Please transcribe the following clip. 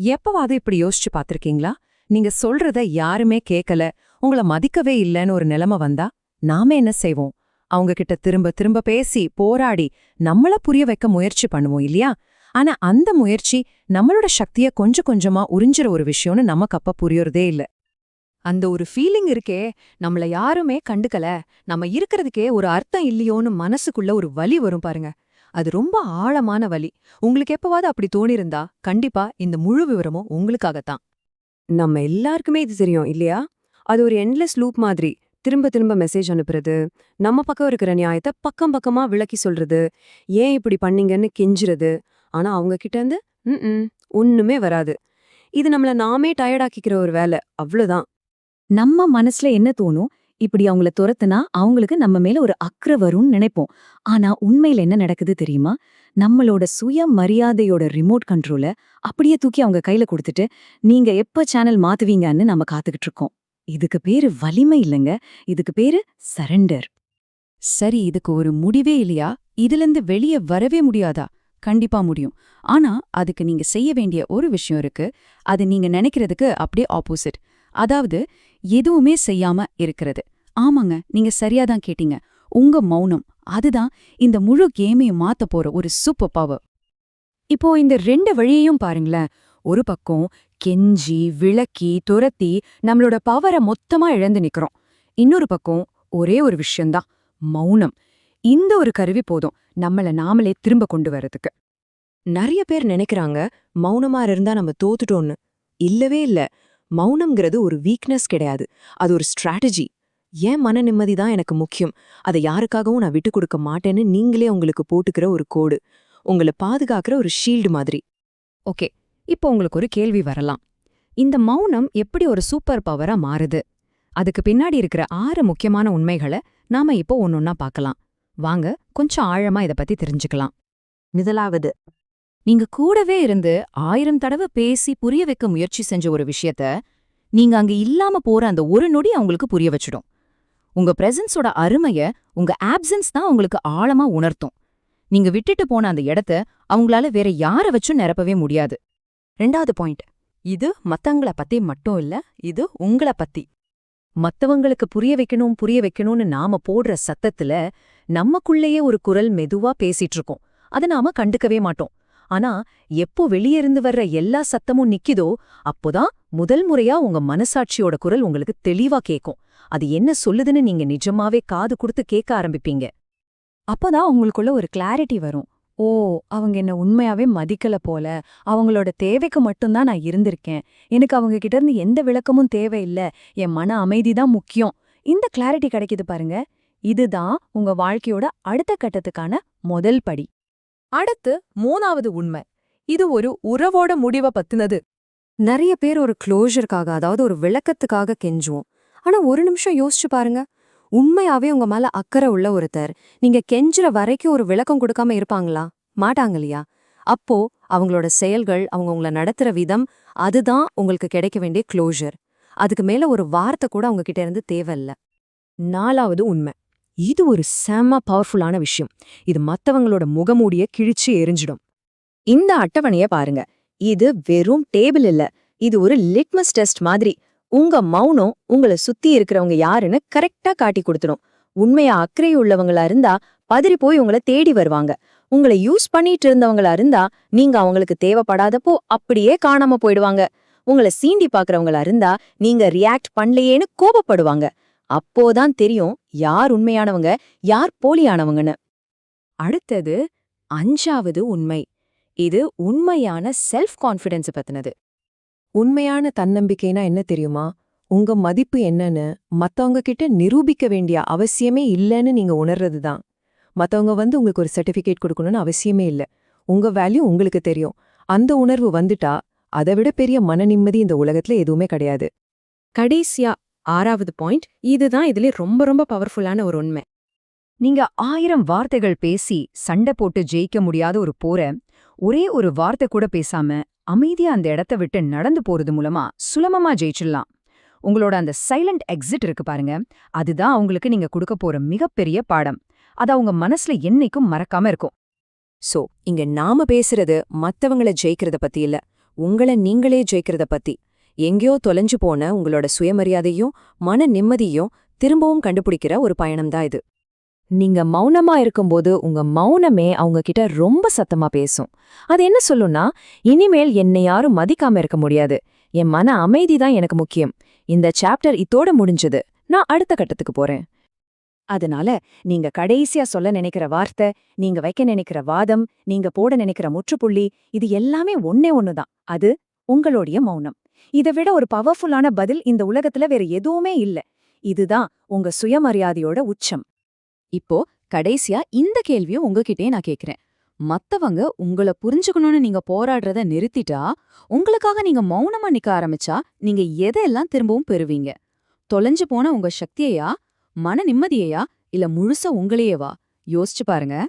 எப்பவாவது இப்படி யோசிச்சு பாத்திருக்கீங்களா நீங்க சொல்றத யாருமே கேட்கல உங்கள மதிக்கவே இல்லைன்னு ஒரு நிலைமை வந்தா நாம என்ன செய்வோம்? அவங்க கிட்ட திரும்ப திரும்ப பேசி போராடி நம்மள புரிய வைக்க முயற்சி பண்ணுவோம் இல்லையா? ஆனா அந்த முயற்சி நம்மளோட சக்திய கொஞ்சம் கொஞ்சமா உறிஞ்சுற ஒரு விஷயம்னு நமக்கு அப்ப புரியறதே இல்ல. அந்த ஒரு ஃபீலிங் இருக்கே நம்மள யாருமே கண்டுக்கல. நம்ம இருக்கிறதுக்கே ஒரு அர்த்தம் இல்லையோன்னு மனசுக்குள்ள ஒரு வலி வரும் பாருங்க. அது ரொம்ப ஆழமான வலி. உங்களுக்கு எப்பவாவது அப்படி தோணிருந்தா கண்டிப்பா இந்த முழு விவரமும் உங்களுக்காகத்தான். நம்ம எல்லாருக்குமே இது தெரியும் இல்லையா? அது ஒரு எண்ட்லெஸ் லூப் மாதிரி. திரும்ப திரும்ப மெசேஜ் அனுப்புறது நம்ம பக்கம் இருக்கிற நியாயத்தை பக்கம் பக்கமா விளக்கி சொல்றது ஏன் இப்படி பண்ணீங்கன்னு கெஞ்சுறது. ஆனா அவங்க கிட்ட இருந்து ம் ஒண்ணுமே வராது. இது நம்மள நாமே டயர்டாக்கிக்கிற ஒரு வேலை அவ்வளோதான் நம்ம மனசுல என்ன தோணும்? இப்படி அவங்கள துரத்துனா அவங்களுக்கு நம்ம மேல ஒரு அக்கறை வரும்னு நினைப்போம். ஆனா உண்மையில என்ன நடக்குது தெரியுமா? நம்மளோட சுய மரியாதையோட ரிமோட் கண்ட்ரோல அப்படியே தூக்கி அவங்க கையில கொடுத்துட்டு நீங்க எப்ப சேனல் மாத்துவீங்கன்னு நம்ம காத்துக்கிட்டு இருக்கோம். இதுக்கு பேரு வலிமை இல்லைங்க. இதுக்கு பேரு சரண்டர் சரி இதுக்கு ஒரு முடிவே இல்லையா? இதிலிருந்து வெளியே வரவே முடியாதா? கண்டிப்பா முடியும். ஆனா அதுக்கு நீங்க செய்ய வேண்டிய ஒரு விஷயம் இருக்கு. அது நீங்க நினைக்கிறதுக்கு அப்படியே ஆப்போசிட் அதாவது எதுவுமே செய்யாம இருக்கிறது. ஆமாங்க நீங்க சரியாதான் கேட்டீங்க. உங்க மௌனம் அதுதான் இந்த முழு கேமையும் மாத்த போற ஒரு சூப்பர் பவர் இப்போ இந்த ரெண்டு வழியையும் பாருங்களேன். ஒரு பக்கம் கெஞ்சி விளக்கி துரத்தி நம்மளோட பவரை மொத்தமா இழந்து நிக்கிறோம். இன்னொரு பக்கம் ஒரே ஒரு விஷயம்தான் மௌனம். இந்த ஒரு கருவி போதும் நம்மள நாமளே திரும்ப கொண்டு வர்றதுக்கு. நிறைய பேர் நினைக்கிறாங்க மௌனமா இருந்தா நம்ம தோத்துட்டோம்னு. இல்லவே இல்ல. மௌனம்ங்கிறது ஒரு வீக்னஸ் கிடையாது. அது ஒரு ஸ்ட்ராட்டஜி ஏன் மன நிம்மதி தான் எனக்கு முக்கியம். அதை யாருக்காகவும் நான் விட்டு கொடுக்க மாட்டேன்னு நீங்களே உங்களுக்கு போட்டுக்கிற ஒரு கோடு. உங்களை பாதுகாக்கிற ஒரு ஷீல்டு மாதிரி. ஓகே இப்போ உங்களுக்கு ஒரு கேள்வி வரலாம். இந்த மௌனம் எப்படி ஒரு சூப்பர் பவரா மாறுது? அதுக்கு பின்னாடி இருக்கிற ஆறு முக்கியமான உண்மைகளை நாம இப்போ ஒன்னொன்னா பார்க்கலாம். வாங்க கொஞ்சம் ஆழமா இத பத்தி தெரிஞ்சுக்கலாம். முதலாவது நீங்க கூடவே இருந்து ஆயிரம் தடவை பேசி புரிய வைக்க முயற்சி செஞ்ச ஒரு விஷயத்த நீங்க அங்க இல்லாம போற அந்த ஒரு நொடி அவங்களுக்கு புரிய வச்சிடும். உங்க பிரசன்ஸோட அருமைய உங்க ஆப்சன்ஸ் தான் உங்களுக்கு ஆழமா உணர்த்தும். நீங்க விட்டுட்டு போன அந்த இடத்த அவங்களால வேற யார வச்சும் நிரப்பவே முடியாது. ரெண்டாவது பாயிண்ட் இது மத்தவங்கள பத்தி மட்டும் இல்ல இது உங்கள பத்தி. மத்தவங்களுக்கு புரிய வைக்கணும் புரிய வைக்கணும்னு நாம போடுற சத்தத்துல நமக்குள்ளேயே ஒரு குரல் மெதுவா பேசிட்டு இருக்கோம். அத நாம கண்டுக்கவே மாட்டோம். ஆனா எப்போ வெளியிருந்து வர்ற எல்லா சத்தமும் நிக்கிதோ அப்போதான் முதல் முறையா உங்க மனசாட்சியோட குரல் உங்களுக்கு தெளிவா கேக்கும். அது என்ன சொல்லுதுன்னு நீங்க நிஜமாவே காது கொடுத்து கேட்க ஆரம்பிப்பீங்க. அப்பதான் உங்களுக்குள்ள ஒரு கிளாரிட்டி வரும். ஓ அவங்க என்ன உண்மையாவே மதிக்கல போல. அவங்களோட தேவைக்கு மட்டும்தான் நான் இருந்திருக்கேன். எனக்கு அவங்க கிட்ட இருந்து எந்த விளக்கமும் தேவையில்ல. என் மன அமைதி தான் முக்கியம். இந்த கிளாரிட்டி கிடைக்குது பாருங்க. இதுதான் உங்க வாழ்க்கையோட அடுத்த கட்டத்துக்கான முதல் படி. அடுத்து மூணாவது உண்மை. இது ஒரு உறவோட முடிவை பத்தினது. நிறைய பேர் ஒரு க்ளோஷருக்காக அதாவது ஒரு விளக்கத்துக்காக கெஞ்சுவோம். ஆனா ஒரு நிமிஷம் யோசிச்சு பாருங்க. உண்மையாவே உங்க மேல அக்கறை உள்ள ஒருத்தர் நீங்க கெஞ்சுற வரைக்கும் ஒரு விளக்கம் கொடுக்காம இருப்பாங்களா? மாட்டாங்க இல்லையா அப்போ அவங்களோட செயல்கள் அவங்க உங்களை நடத்துற விதம் அதுதான் உங்களுக்கு கிடைக்க வேண்டிய க்ளோஷர் அதுக்கு மேல ஒரு வார்த்தை கூட அவங்க கிட்ட இருந்து தேவையில்ல. நாலாவது உண்மை. இது ஒரு செம பவர்ஃபுல்லான விஷயம். இது மத்தவங்களோட முகமூடிய கிழிச்சு எரிஞ்சிடும். இந்த அட்டவணைய பாருங்க. இது வெறும் டேபிள் இல்ல. இது ஒரு லிட்மஸ் டெஸ்ட் மாதிரி. உங்க மௌனம் உங்களை சுத்தி இருக்கிறவங்க யாருன்னு கரெக்டா காட்டி கொடுத்துடும். உண்மையா அக்கறை உள்ளவங்களா இருந்தா பதறி போய் உங்களை தேடி வருவாங்க. உங்களை யூஸ் பண்ணிட்டு இருந்தவங்களா இருந்தா நீங்க அவங்களுக்கு தேவைப்படாதப்போ அப்படியே காணாம போயிடுவாங்க. உங்களை சீண்டி பாக்குறவங்களா இருந்தா நீங்க ரியாக்ட் பண்ணலையேன்னு கோபப்படுவாங்க. அப்போதான் தெரியும் யார் உண்மையானவங்க யார் போலியானவங்கன்னு. அடுத்தது அஞ்சாவது உண்மை. இது உண்மையான செல்ஃப் கான்ஃபிடென்ஸை பத்தினது. உண்மையான தன்னம்பிக்கைனா என்ன தெரியுமா? உங்க மதிப்பு என்னன்னு மத்தவங்க கிட்ட நிரூபிக்க வேண்டிய அவசியமே இல்லைன்னு நீங்க உணர்றது தான் மத்தவங்க வந்து உங்களுக்கு ஒரு சர்டிபிகேட் கொடுக்கணும்னு அவசியமே இல்ல. உங்க வேல்யூ உங்களுக்கு தெரியும். அந்த உணர்வு வந்துட்டா அதை விட பெரிய மன நிம்மதி இந்த உலகத்துல எதுவுமே கிடையாது. கடைசியா ஆறாவது பாயிண்ட் இதுதான் இதுல ரொம்ப ரொம்ப பவர்ஃபுல்லான ஒரு உண்மை. நீங்க ஆயிரம் வார்த்தைகள் பேசி சண்டை போட்டு ஜெயிக்க முடியாத ஒரு போர ஒரே ஒரு வார்த்தை கூட பேசாம அமைதியா அந்த இடத்த விட்டு நடந்து போறது மூலமா சுலபமா ஜெயிச்சிடலாம். உங்களோட அந்த சைலண்ட் எக்ஸிட் இருக்கு பாருங்க. அதுதான் அவங்களுக்கு நீங்க கொடுக்க போற மிகப்பெரிய பாடம். அது அவங்க மனசுல என்னைக்கும் மறக்காம இருக்கும். சோ இங்க நாம பேசுறது மத்தவங்கள ஜெயிக்கிறத பத்தி இல்ல. உங்கள நீங்களே ஜெயிக்கிறத பத்தி. எங்கேயோ தொலைஞ்சு போன உங்களோட சுயமரியாதையும் மன நிம்மதியும் திரும்பவும் கண்டுபிடிக்கிற ஒரு பயணம்தான் இது. நீங்க மௌனமா இருக்கும்போது உங்க மௌனமே அவங்க கிட்ட ரொம்ப சத்தமா பேசும். அது என்ன சொல்லும்னா இனிமேல் என்னை யாரும் மதிக்காம இருக்க முடியாது. என் மன அமைதி தான் எனக்கு முக்கியம். இந்த சாப்டர் இத்தோட முடிஞ்சது. நான் அடுத்த கட்டத்துக்கு போறேன். அதனால நீங்க கடைசியா சொல்ல நினைக்கிற வார்த்தை நீங்க வைக்க நினைக்கிற வாதம் நீங்க போட நினைக்கிற முற்றுப்புள்ளி இது எல்லாமே ஒன்னே ஒண்ணுதான். அது உங்களுடைய மௌனம். இதை விட ஒரு பவர்ஃபுல்லான பதில் இந்த உலகத்துல வேற எதுவுமே இல்ல. இதுதான் உங்க சுயமரியாதையோட உச்சம். இப்போ கடைசியா இந்த கேள்வியும் உங்ககிட்டயே நான் கேக்குறேன். மத்தவங்க உங்கள புரிஞ்சுக்கணும்னு நீங்க போராடுறத நிறுத்திட்டா உங்களுக்காக நீங்க மௌனமா நிக்க ஆரம்பிச்சா நீங்க எதையெல்லாம் திரும்பவும் பெறுவீங்க? தொலைஞ்சு போன உங்க சக்தியையா மன நிம்மதியையா இல்ல முழுசா உங்களையேவா? யோசிச்சு பாருங்க.